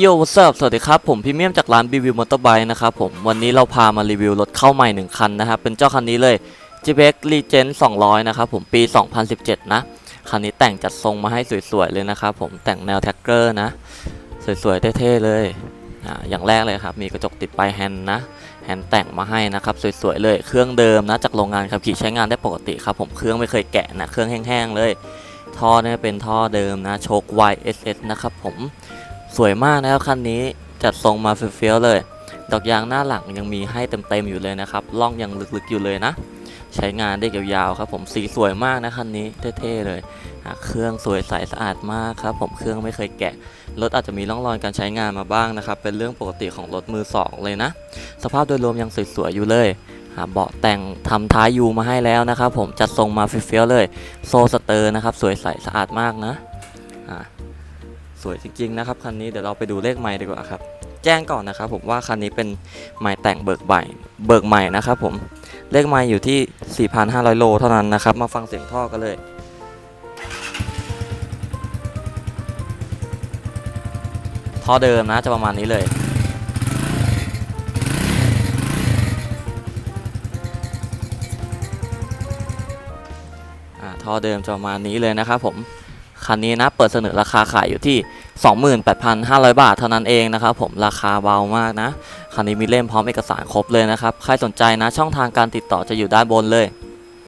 โยวัสบสวัสดีครับ ผมพรีเมียมจากร้านบีวิวมอเตอร์ไบค์นะครับผม วันนี้เราพามารีวิวรถเข้าใหม่ 1 คันนะครับ เป็นเจ้าคันนี้เลย g b x Legend 200 นะครับผมปี 2017 นะ คันนี้แต่งจัดทรงมาให้สวย ๆ เลยนะครับผมแต่งแนวแท็กเกอร์นะ สวย ๆ เท่ ๆ เลยอ่าอย่างแรกเลยครับ มีกระจกติดปลายแฮนด์นะ แฮนด์แต่งมาให้นะครับ สวย ๆ เลยเครื่องเดิมนะจากโรงงานขับขี่ใช้งานได้ปกติครับผมเครื่องไม่เคยแกะนะเครื่องแห้งๆเลย ท่อเนี่ยเป็นท่อเดิมนะโชค YSS นะครับผม สวยมากนะครับคันนี้จัดทรงมาเฟี้ยวๆเลย ดอกยางหน้าหลังยังมีให้เต็มๆอยู่เลยนะครับล่องยังลึกๆอยู่เลยนะ ใช้งานได้ยาวๆครับผมสีสวยมากนะคันนี้เท่ๆเลย เครื่องสวยใสสะอาดมากครับผมเครื่องไม่เคยแกะรถอาจจะมีร่องรอยการใช้งานมาบ้างนะครับเป็นเรื่องปกติของรถมือสองเลยนะ สภาพโดยรวมยังสวยๆอยู่เลยเบาะแต่งทำท้ายยูมาให้แล้วนะครับผมจัดทรงมาเฟี้ยวๆเลย โซสเตอร์นะครับสวยใสสะอาดมากนะะ สวยจริงๆนะครับคันนี้เดี๋ยวเราไปดูเลขใหม่ดีกว่าครับ แจ้งก่อนนะครับผมว่าคันนี้เป็นใหม่แต่งเบิกใหม่เบิกใหม่นะครับผมเลขใหม่อยู่ที่ 4,500 โลเท่านั้นนะครับ มาฟังเสียงท่อกันเลยท่อเดิมนะจะประมาณนี้เลยอ่าท่อเดิมจะประมาณนี้เลยนะครับผม คันนี้นะเปิดเสนอราคาขายอยู่ที่ 28,500 บาทเท่านั้นเองนะครับผมราคาเบามากนะ คันนี้มีเล่มพร้อมเอกสารครบเลยนะครับ ใครสนใจนะช่องทางการติดต่อจะอยู่ด้านบนเลย